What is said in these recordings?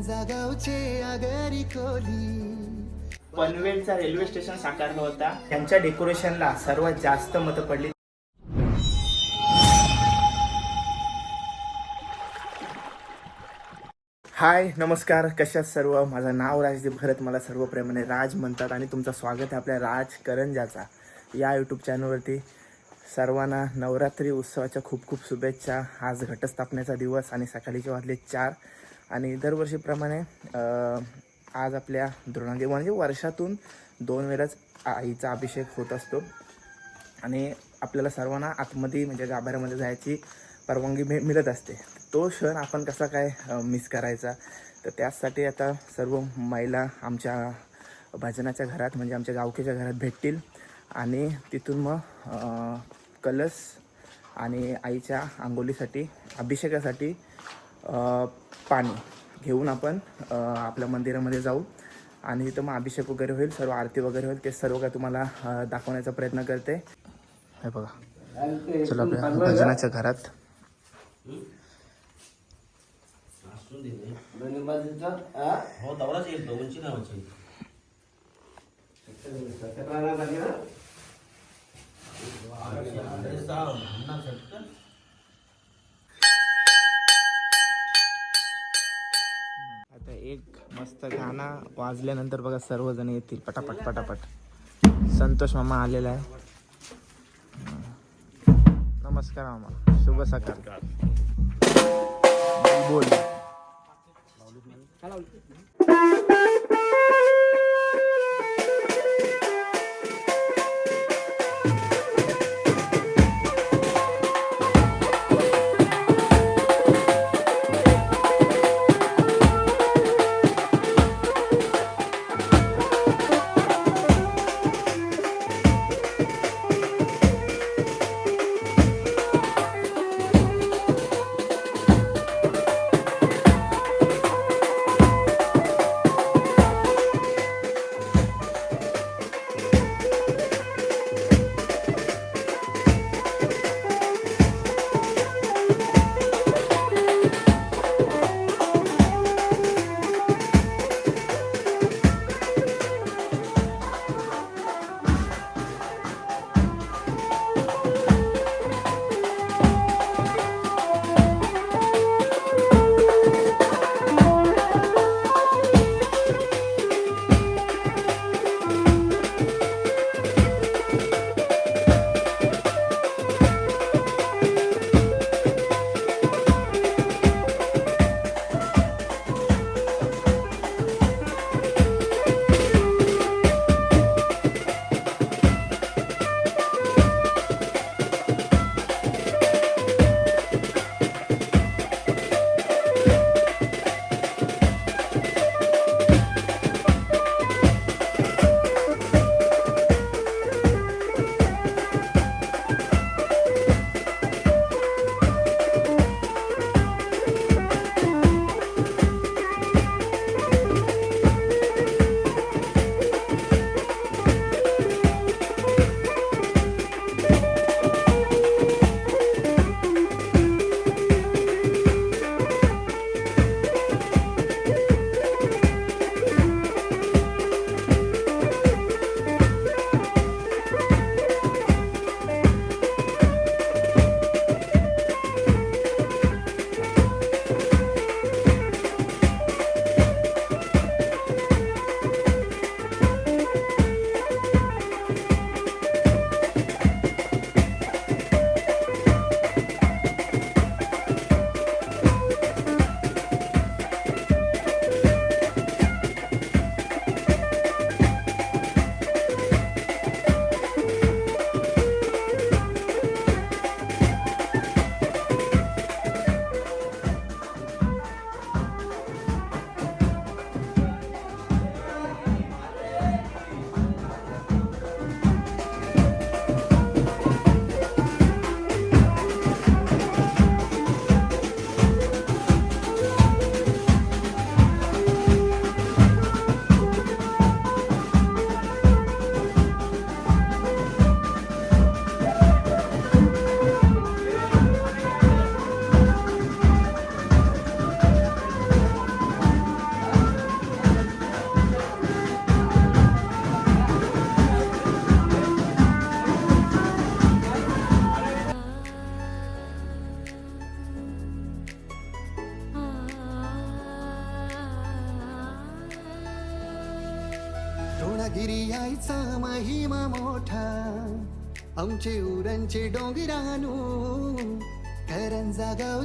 उंची गावचे आगरी खोली. पनवेलचा रेल्वे स्टेशन साकारला होता. त्यांच्या डेकोरेशनला सर्वात जास्त मतं पडली. हाय नमस्कार. कशात सर्व? माझं नाव राजदीप भरत मला सर्व प्रेमाने राज म्हणतात आणि तुमचं स्वागत आहे आपल्या राज करंजाचा या यूट्यूब चॅनलवरती सर्वांना नवरात्री उत्सवाच्या खूप खूप शुभेच्छा. आज घटस्थापनेचा दिवस आणि सकाळीचे वाजले चार. आणि दरवर्षीप्रमाणे आज आपल्या द्रोणादेव म्हणजे वर्षातून दोन वेळाच आईचा अभिषेक होत असतो. आणि आपल्याला सर्वांना आतमध्ये म्हणजे गाभाऱ्यामध्ये जायची परवानगी मिळ मिळत असते. तो क्षण आपण कसा काय मिस करायचा? तर त्यासाठी आता सर्व महिला आमच्या भजनाच्या घरात म्हणजे आमच्या गावकीच्या घरात भेटतील. आणि तिथून मग कलश आणि आईच्या आंघोलीसाठी अभिषेकासाठी पाणी घेऊन आपण आपल्या मंदिरामध्ये जाऊ आणि तिथं मग अभिषेक वगैरे होईल सर्व आरती वगैरे होईल ते सर्व काय तुम्हाला दाखवण्याचा प्रयत्न करते हे बघा चला आपल्या भजनाच्या घरात मस्त गाणं वाजल्यानंतर बघा सर्वजण येतील. पटापट पटापट. संतोष मामा आलेला आहे. नमस्कार मामा. शुभ सकाळ. बोल.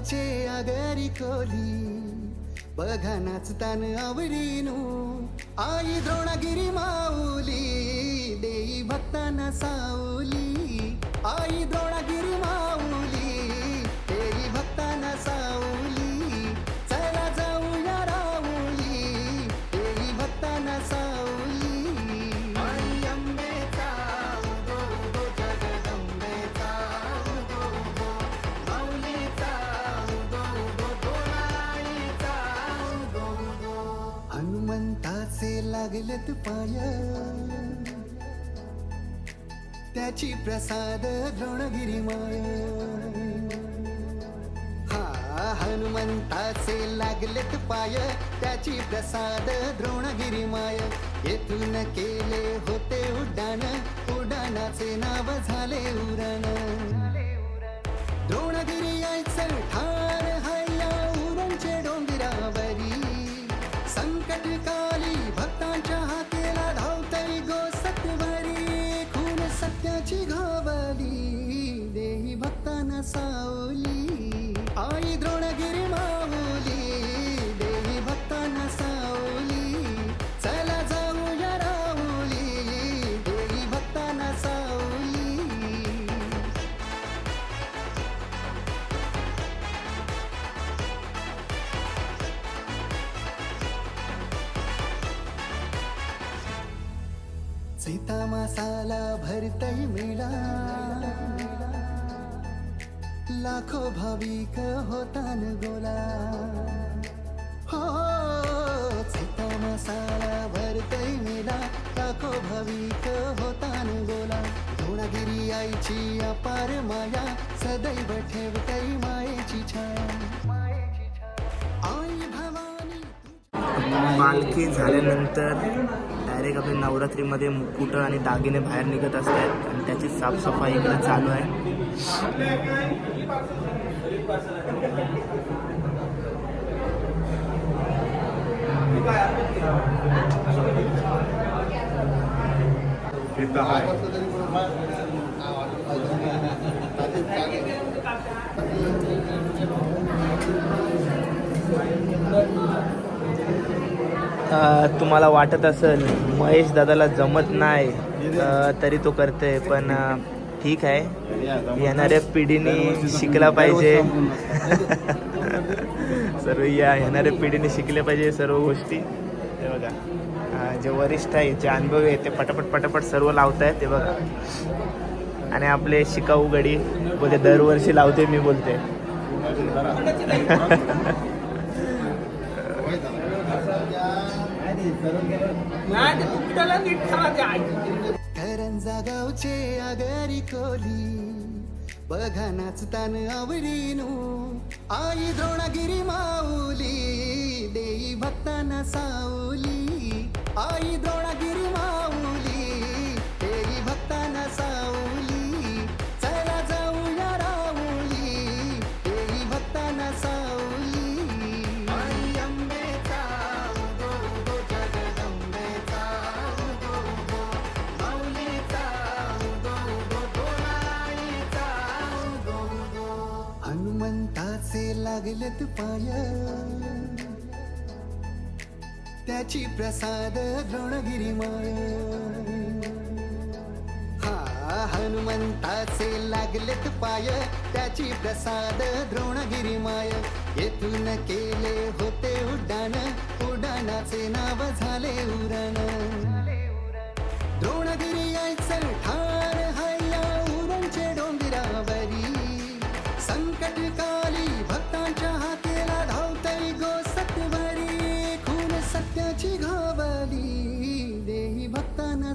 करंजा आगरी खोली. बघा नाचतान आवडीनो. आई द्रोणगिरी माऊली. देई भक्तांना साऊ लागलेत पाय. त्याची प्रसाद द्रोणगिरी माय हा हनुमंताचे लागलेत पाय त्याची प्रसाद द्रोणगिरी माय येथून केले होते उड्डाण उड्डाणाचे नाव झाले उरण. भाविक होतान बोला धुणागिरी आईची अपार माया. सदैव ठेवतई मायेची छाया. आई भवानी पालखी झाल्यानंतर डायरेक्ट आपल्या नवरात्रीमध्ये मुकुट आणि दागिने बाहेर निघत असतात. आणि त्याची साफसफाई इकडे चालू आहे. अ, तुम्हाला वाटत असेल महेश दादाला जमत नाही तरी तो करते पण ठीक आहे. येणाऱ्या पिढीने शिकला पाहिजे. सर्व या येणाऱ्या पिढीने शिकले पाहिजे सर्व गोष्टी. हे बघा. जे वरिष्ठ आहेत जे अनुभवी आहेत ते पटापट पटापट सर्व लावत आहेत ते बघा. आणि आपले शिकाऊ गडी बोलते दरवर्षी लावते मी बोलते. करंजा गावचे आगरी कोली बघा नाचतान आवडीनू. आई द्रोणागिरी माऊली देई भक्तांना सावली. आई द्रोणागिरी माऊली तेरी भक्तांना सावली चला जाऊया राऊली तेरी भक्तांना सावली आई अंबेचा उदो उदो जगदंबेचा उदो उदो माऊलीचा उदो उदो उदो उदो. हनुमंताचे लागलेत पाय त्याची प्रसाद द्रोणगिरी माय हा हनुमंताचे लागलेत पाय त्याची प्रसाद द्रोणगिरी माय येथून केले होते उड्डाण उड्डाणाचे नाव झाले उरण. द्रोणगिरी यायचं ठार हय्या उरणचे डोंगरावरी. संकट सत्याची घावली देही भक्तांना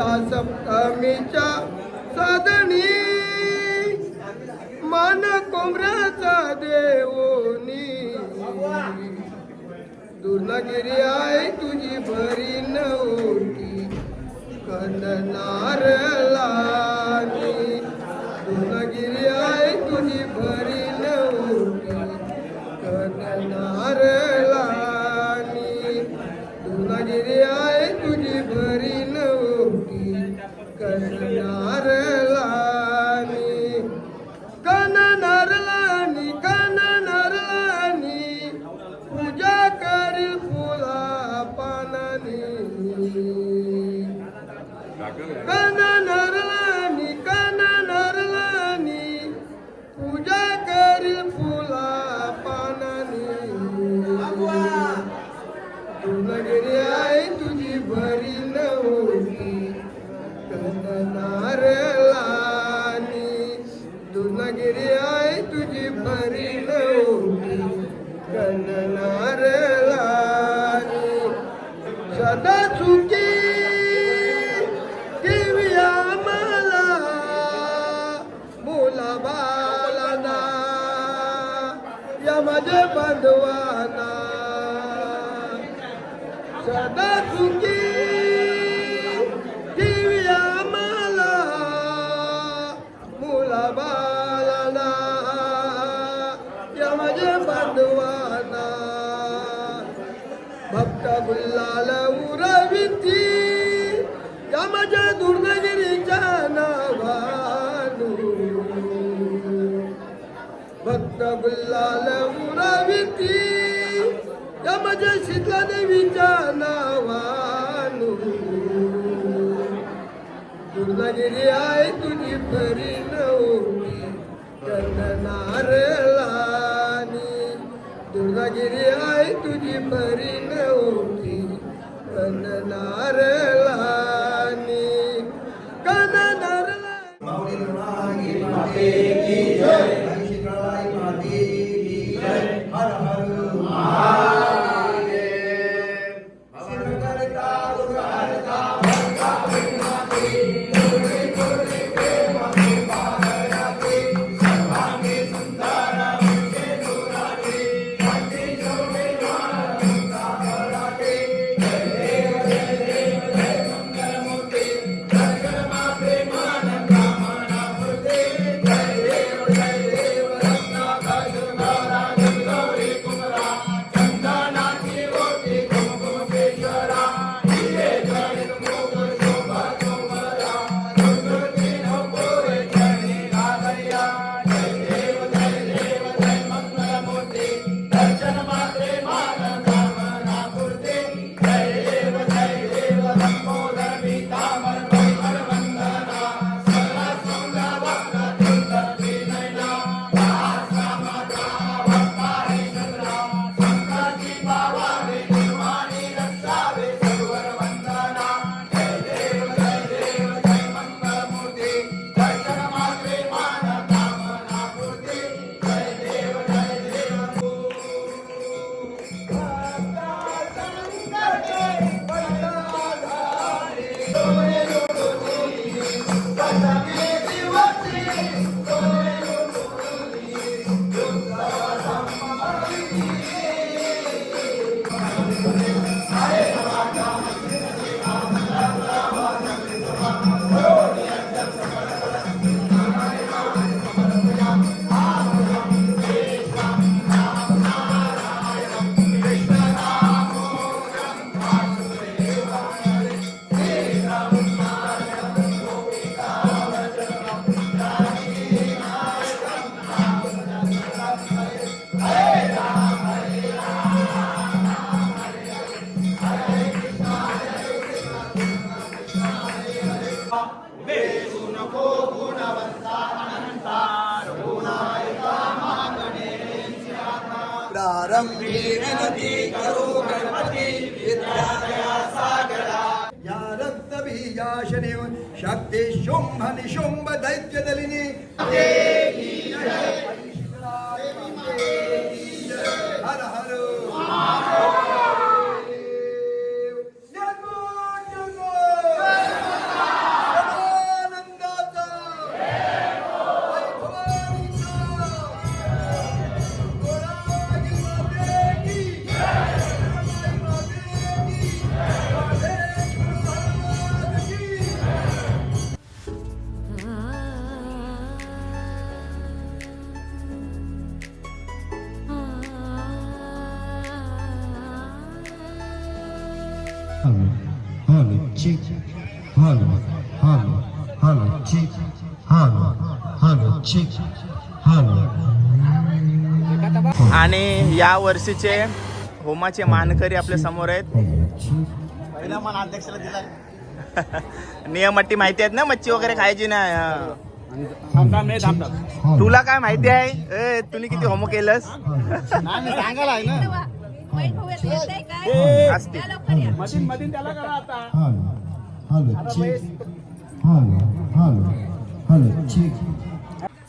माता सप्तमीच्या साधनी मन कोंबऱ्याचा देवोनी दुर्नगिरी आहे तुझी भरी नवटी करणार लानी दुर्नगिरी आहे तुझी भरी समाज बांधवाना. सदा सुखी भक्त गुल्लाल उरविती. या माझ्या दुर्गगिरीच्या नावानू. भक्त गुल्लाल प्रवृत्ती यमजे शितला देवीच्या नावानु. दुर्गागिरी आहे तुझी परी नवमी करणार दुर्गागिरी आहे वर्षीचे होमाचे मानकरी आपल्यासमोर आहेत Hello, check. नियम अट्टी माहिती आहेत ना मच्छी वगैरे खायची नाही हा. Hello, तुला काय माहिती आहे ए, तुम्ही किती होमो केलंस असते hello, check.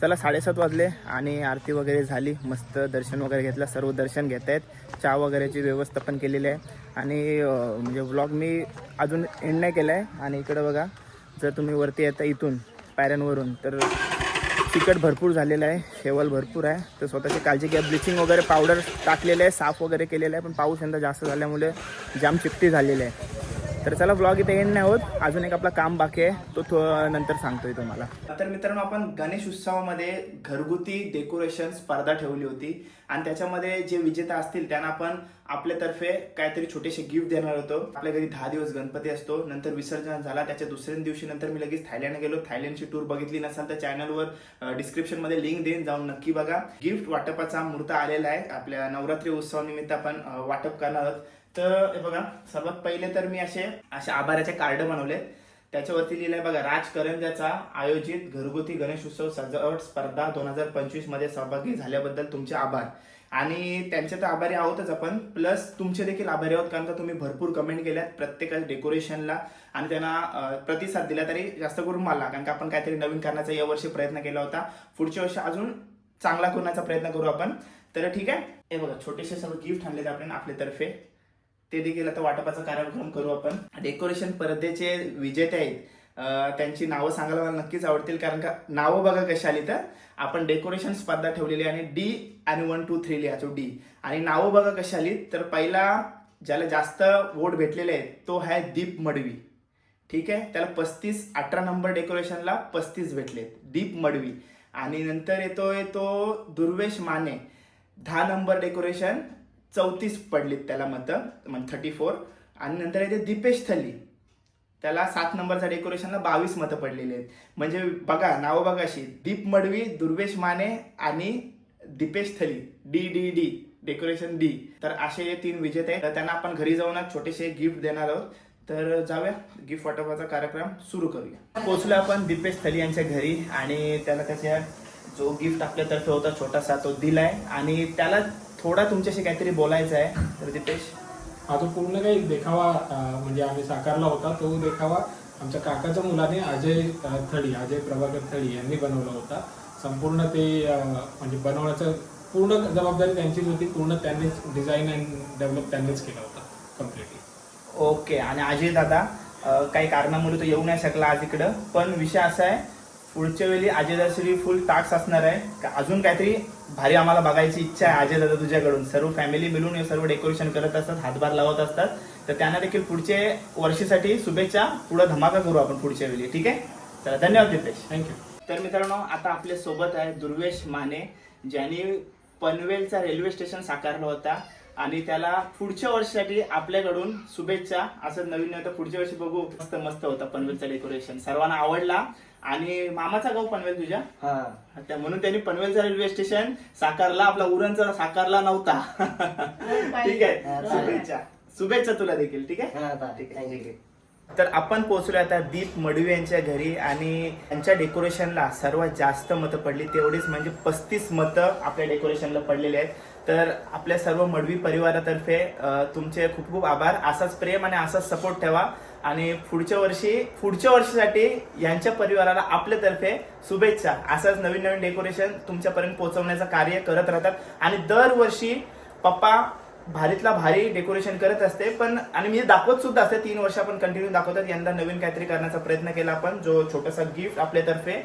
चला साडेसात वाजले आणि आरती वगैरे झाली. मस्त दर्शन वगैरे घेतलं. सर्व दर्शन घेत आहेत. चहा वगैरेची व्यवस्था पण केलेली आहे. आणि म्हणजे व्लॉग मी अजून एंड नाही केला आहे आणि इकडं बघा जर तुम्ही वरती येता इथून पायऱ्यांवरून तर तिखट भरपूर झालेलं आहे. शेवल भरपूर आहे. तर स्वतःची काळजी घ्या. ब्लिचिंग वगैरे पावडर टाकलेलं आहे. साफ वगैरे केलेलं आहे. पण पाऊस यंदा जास्त झाल्यामुळे जाम चिपटी झालेली आहे. तर चला व्लॉग इथे एंड नाही होत. अजून एक आपला काम बाकी आहे. तो नंतर सांगतोय तुम्हाला. तर मित्रांनो आपण गणेश उत्सवामध्ये घरगुती डेकोरेशन स्पर्धा ठेवली होती. आणि त्याच्यामध्ये जे विजेता असतील त्यांना आपण आपल्यातर्फे काहीतरी छोटेसे गिफ्ट देणार होतो. आपल्या घरी दहा दिवस गणपती असतो. नंतर विसर्जन झाला. त्याच्या दुसऱ्या दिवशी नंतर मी लगेच थायलंड गेलो. थायलंडची टूर बघितली नसाल तर चॅनलवर डिस्क्रिप्शनमध्ये लिंक देईन. जाऊन नक्की बघा. गिफ्ट वाटपाचा मुहूर्त आलेला आहे. आपल्या नवरात्री उत्सवानिमित्त आपण वाटप करणार आहोत. तर हे बघा सर्वात पहिले तर मी असे असे आभाराचे कार्ड बनवले. त्याच्यावरती लिहिलंय बघा राज करंजाचा आयोजित घरगुती गणेश उत्सव सजावट स्पर्धा दोन हजार पंचवीसमध्ये सहभागी झाल्याबद्दल तुमचे आभार. आणि त्यांचे तर आभारी आहोतच आपण. प्लस तुमचे देखील आभारी आहोत कारण का तुम्ही भरपूर कमेंट केल्यात प्रत्येकाच्या डेकोरेशनला आणि त्यांना प्रतिसाद दिला तरी जास्त करून मला कारण का आपण काहीतरी नवीन करण्याचा यावर्षी प्रयत्न केला होता. पुढच्या वर्षी अजून चांगला करण्याचा प्रयत्न करू आपण. तर ठीक आहे. हे बघा छोटेसे सर्व गिफ्ट आणले आपण आपल्यातर्फे ते देखील आता वाटपाचा कार्यक्रम करू आपण. डेकोरेशन स्पर्धेचे विजेते आहेत. त्यांची नावं सांगायला मला नक्कीच आवडतील कारण का नावं बघा कशी आली तर. आपण डेकोरेशन स्पर्धा ठेवलेली आहे आणि डी आणि वन टू थ्री लिहायचो डी आणि नावं बघा कशी आली तर पहिला ज्याला जास्त वोट भेटलेले आहेत तो आहे दीप मडवी. ठीक आहे? त्याला पस्तीस अठरा नंबर डेकोरेशनला पस्तीस भेटलेत दीप मडवी. आणि नंतर येतोय तो दुर्वेश माने. दहा नंबर डेकोरेशन चौतीस पडलीत त्याला मतं म्हणजे थर्टी फोर आणि नंतर येते दीपेश थली त्याला सात नंबरचा डेकोरेशनला बावीस मतं पडलेली आहेत. म्हणजे बघा नावं बघा अशी. दीप मडवी दुर्वेश माने आणि Dipesh Thali D D D. Decoration D तर असे हे तीन विजेते आहेत. तर त्यांना आपण घरी जाऊनच छोटेसे गिफ्ट देणार आहोत. तर जाऊया. गिफ्ट वाटपाचा कार्यक्रम सुरू करूया. पोचलो आपण दीपेश थली यांच्या घरी आणि त्याला त्याच्या जो गिफ्ट आपल्यातर्फे होता छोटासा तो दिलाय. आणि त्याला थोडा तुमच्याशी काहीतरी बोलायचं आहे तर दीपेश हा तो पूर्ण काही देखावा म्हणजे आम्ही साकारला होता तो देखावा आमच्या काकाच्या मुलाने अजय थळी अजय प्रभाकर थळी यांनी बनवला होता. संपूर्ण ते म्हणजे बनवण्याचं पूर्ण जबाबदारी त्यांचीच होती पूर्ण त्यांनीच डिझाईन अँड डेव्हलप त्यांनीच केला होता कम्प्लिटली ओके आणि अजय दादा काही कारणामुळे तो येऊ नाही शकला आज इकडं पण विषय असा आहे पुढच्या वेळी अजय दादाची फुल टास्क असणार आहे का अजून काहीतरी भारी आम्हाला बघायची इच्छा आहे अजय दादा तुझ्याकडून. सर्व फॅमिली मिळून हे सर्व डेकोरेशन करत असतात हातभार लावत असतात. तर त्यांना देखील पुढचे वर्षीसाठी शुभेच्छा पुढे धमाका करू आपण पुढच्या वेळी. ठीक आहे? चला धन्यवाद दीपेश. थँक्यू तर मित्रांनो आता आपल्यासोबत आहे दुर्वेश माने ज्यांनी पनवेलचा रेल्वे स्टेशन साकारला होता. आणि त्याला पुढच्या वर्षासाठी आपल्याकडून शुभेच्छा. असं नवीन नव्हतं पुढच्या वर्षी बघू. मस्त मस्त होता पनवेलचा डेकोरेशन सर्वांना आवडला. आणि मामाचा गाव पनवेल तुझ्या? त्या म्हणून त्यांनी पनवेलचा रेल्वे स्टेशन साकारला आपला उरणचा साकारला नव्हता. ठीक आहे. शुभेच्छा. शुभेच्छा तुला देखील ठीक आहे? ठीक आहे. ठीक आहे तर आपण पोहोचलो आता दीप मडवी यांच्या घरी आणि त्यांच्या डेकोरेशनला सर्वात जास्त मतं पडली. तेवढीच म्हणजे पस्तीस मतं आपल्या डेकोरेशनला पडलेली आहेत. तर आपल्या सर्व मडवी परिवारातर्फे तुमचे खूप खूप आभार. असाच प्रेम आणि असाच सपोर्ट ठेवा. आणि पुढच्या वर्षी पुढच्या वर्षीसाठी यांच्या परिवाराला आपल्यातर्फे शुभेच्छा. असंच नवीन नवीन डेकोरेशन तुमच्यापर्यंत पोहोचवण्याचं कार्य करत राहतात. आणि दरवर्षी पप्पा भारीतला भारी डेकोरेशन करत असते. पण आणि मी दाखवत सुद्धा असते. तीन वर्ष आपण कंटिन्यू दाखवतात. यंदा नवीन काहीतरी करण्याचा प्रयत्न केला आपण. जो छोटासा गिफ्ट आपल्यातर्फे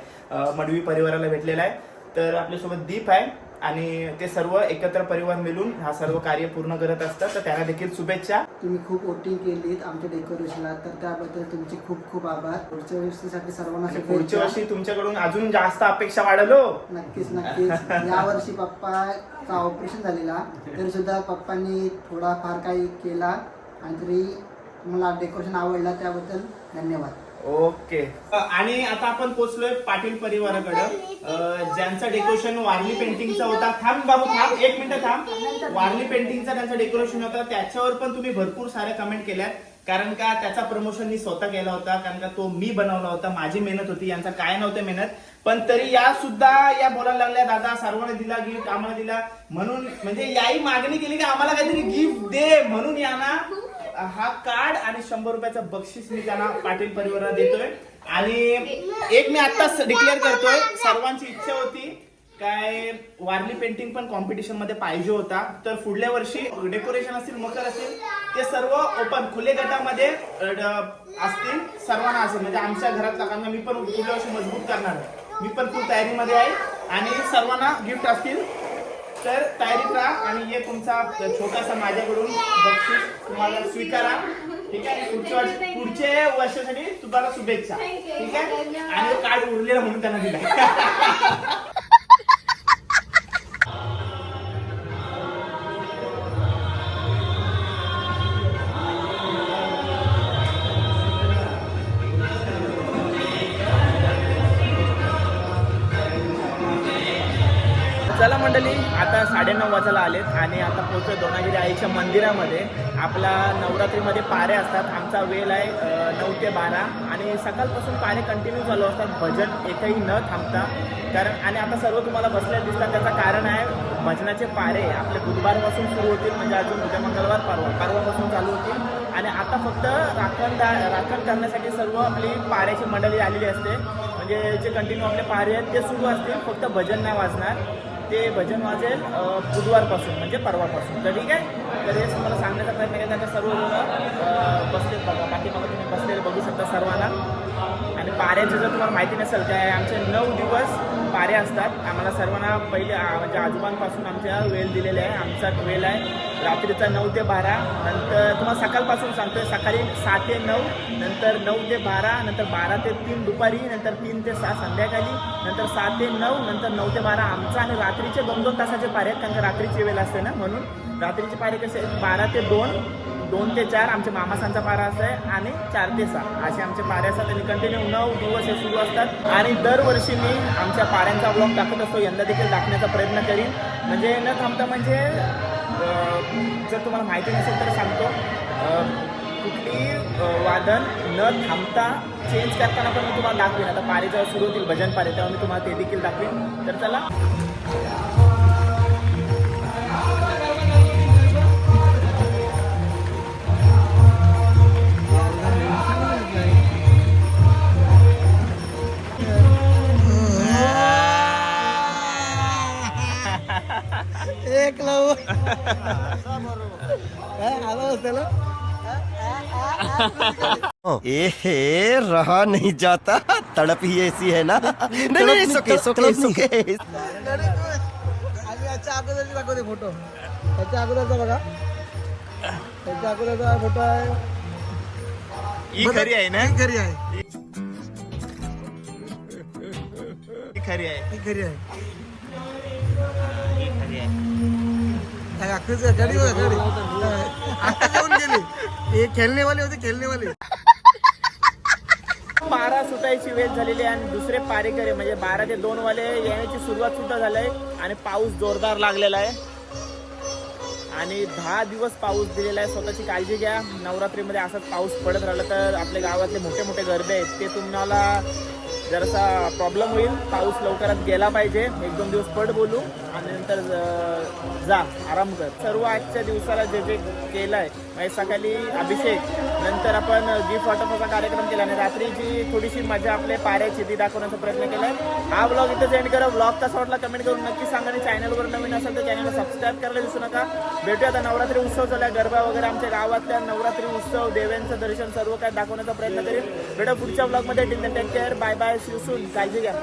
मडवी परिवाराला भेटलेला आहे. तर आपल्यासोबत दीप आहे. आणि ते सर्व एकत्र परिवार मिळून हा सर्व कार्य पूर्ण करत असतात. तर त्यांना देखील शुभेच्छा. तुम्ही खूप वोटिंग केलीत आमच्या डेकोरेशनला तर त्याबद्दल तुमचे खूप खूप आभार. पुढच्या वर्षीसाठी सर्वांना आणि पुढच्या वर्षी तुमच्याकडून अजून जास्त अपेक्षा वाढलो. नक्कीच नक्कीच. या वर्षी पप्पाचा ऑपरेशन झालेला. तरी सुद्धा पप्पांनी थोडाफार काही केला आणि तरी मला डेकोरेशन आवडला त्याबद्दल धन्यवाद. ओके. आणि आता आपण पोहोचलोय पाटील परिवाराकडे. ज्यांचं डेकोरेशन वारली पेंटिंगचा होता थांब बाबू थांब एक मिनिट थांब. वारली पेंटिंगचा त्यांचं डेकोरेशन होता त्याच्यावर पण तुम्ही भरपूर साऱ्या कमेंट केल्या कारण का त्याचा प्रमोशन मी स्वतः केला होता कारण का तो मी बनवला होता माझी मेहनत होती यांचा काय नव्हते मेहनत. पण तरी या सुद्धा या बोलायला लागल्या दादा सर्वांना दिला गिफ्ट आम्हाला दिला. म्हणून म्हणजे याही मागणी केली की आम्हाला काहीतरी गिफ्ट दे म्हणून यांना हा कार्ड आणि शंभर रुपयाचं बक्षीस मी त्यांना पाटील परिवाराला देतोय. आणि एक मी आता डिक्लेअर करतोय सर्वांची इच्छा होती काय वारली पेंटिंग पण कॉम्पिटिशनमध्ये पाहिजे होता. तर पुढल्या वर्षी डेकोरेशन असतील मकर असतील ते सर्व ओपन खुले गटामध्ये असतील सर्वांना असेल म्हणजे आमच्या घरात लोकांना मी पण पुढल्या वर्षी मजबूत करणार आहे. मी पण खूप तयारीमध्ये आहे आणि सर्वांना गिफ्ट असतील तर तयारीत राहा आणि हे तुमचा छोटासा माझ्याकडून बक्षीस तुम्हाला स्वीकारा. ठीक आहे? पुढच्या वर्ष पुढच्या वर्षासाठी तुम्हाला शुभेच्छा. ठीक आहे? आणि कार्ड उरलेला म्हणून त्यांना दिला चला मंडळी. आता साडेनऊ वाजायला आलेत आणि आता पोहोचतो दोनागिरी आईच्या मंदिरामध्ये. आपला नवरात्रीमध्ये पारे असतात. आमचा वेळ आहे नऊ ते बारा. आणि सकाळपासून पारे कंटिन्यू चालू असतात. भजन एकही न थांबता. कारण आणि आता सर्व तुम्हाला बसले दिसतात. त्याचं कारण आहे भजनाचे पारे आपले बुधवारपासून सुरू होतील. म्हणजे अजून उद्या मंगळवार परवा परवापासून चालू होतील. आणि आता फक्त राखण राखण करण्यासाठी सर्व आपली पाऱ्याची मंडळी आलेली असते. म्हणजे जे कंटिन्यू आपले पारे आहेत ते सुरू असतील. फक्त भजन नाही वाजणार. ते भजन वाजेल बुधवारपासून म्हणजे परवापासून. तर ठीक आहे? तर हेच तुम्हाला सांगण्याचा प्रयत्न केला त्यांना सर्व बसलेत बघा. बाकी मग तुम्ही बसलेले बघू शकता सर्वांना. म्हणजे आणि पाऱ्याचं जर तुम्हाला माहिती नसेल काय आमचे नऊ दिवस पारे असतात आम्हाला सर्वांना पहिले म्हणजे आजोबांपासून आमच्या वेळ दिलेला आहे आमचा वेळ आहे. रात्रीचा नऊ ते बारा नंतर तुम्हाला सकाळपासून सांगतोय सकाळी सहा ते नऊ नंतर नऊ ते बारा नंतर बारा ते तीन दुपारी नंतर तीन ते सहा संध्याकाळी नंतर सहा ते नऊ नंतर नऊ ते बारा. आमचा आणि रात्रीचे दोन दोन तासाचे पारे आहेत कारण का रात्रीची वेळ असते ना म्हणून. रात्रीचे पारे कसे आहेत? बारा ते दोन दोन ते चार आमच्या मामासांचा पारा असं आहे आणि चार ते सहा. असे आमचे पारे असतात आणि कंटिन्यू नऊ दिवस हे सुरू असतात. आणि दरवर्षी मी आमच्या पाऱ्यांचा ब्लॉग दाखवत असतो. यंदा देखील दाखवण्याचा प्रयत्न करीन. म्हणजे न थांबता म्हणजे जर तुम्हाला माहिती नसेल तर सांगतो. कुठली वादन न थांबता चेंज करताना पण मी तुम्हाला दाखवेन. आता पारे जेव्हा सुरू होतील भजन पारे तेव्हा मी तुम्हाला ते देखील दाखवेन. तर चला. ए रहा नहीं जाता। तड़प ही ऐसी है ना। नहीं नहीं सुके सुके सुके याच्या अगोदरची दाखवते फ़ोटो याच्या अगोदरचा बघा। याच्या अगोदरचा फ़ोटो आहे ही। खरी आहे ना? ही खरी आहे ही खरी आहे ही खरी आहे ही खरी। आहे गाडी गाडी आता जाऊन गेली हे खेळणे वाले खेळणेवाले. पारा सुटायची वेळ झालेली आहे आणि दुसरे पारेकरी म्हणजे बारा ते दोन वाले येण्याची सुरुवात सुद्धा झालंय आणि पाऊस जोरदार लागलेला आहे. आणि दहा दिवस पाऊस दिलेला आहे स्वतःची काळजी घ्या. नवरात्रीमध्ये असाच पाऊस पडत राहिला तर आपल्या गावातले मोठे मोठे गरबे आहेत ते तुम्हाला जरासा प्रॉब्लेम होईल. पाऊस लवकरात गेला पाहिजे. एक दोन दिवस पट बोलू आणि नंतर ज- जा. आराम कर. सर्व आजच्या दिवसाला जे जे केलं आहे म्हणजे सकाळी अभिषेक नंतर आपण गिफ्ट वाटपाचा कार्यक्रम केला आणि रात्रीची थोडीशी मजा आपल्या पाऱ्याची ती दाखवण्याचा प्रयत्न केलाय. हा ब्लॉग इथं सेंड करा. ब्लॉग कसा वाटला कमेंट करून नक्की सांगा आणि चॅनलवर नवीन असेल तर चॅनलला सबस्क्राईब करायला विसरू नका. भेटूया आता नवरात्री उत्सव झाला गरबा वगैरे आमच्या गावातल्या नवरात्री उत्सव देव्यांचं दर्शन सर्व काय दाखवण्याचा प्रयत्न करेल. भेटू पुढच्या ब्लॉगमध्ये take care bye bye soon काळजी घ्या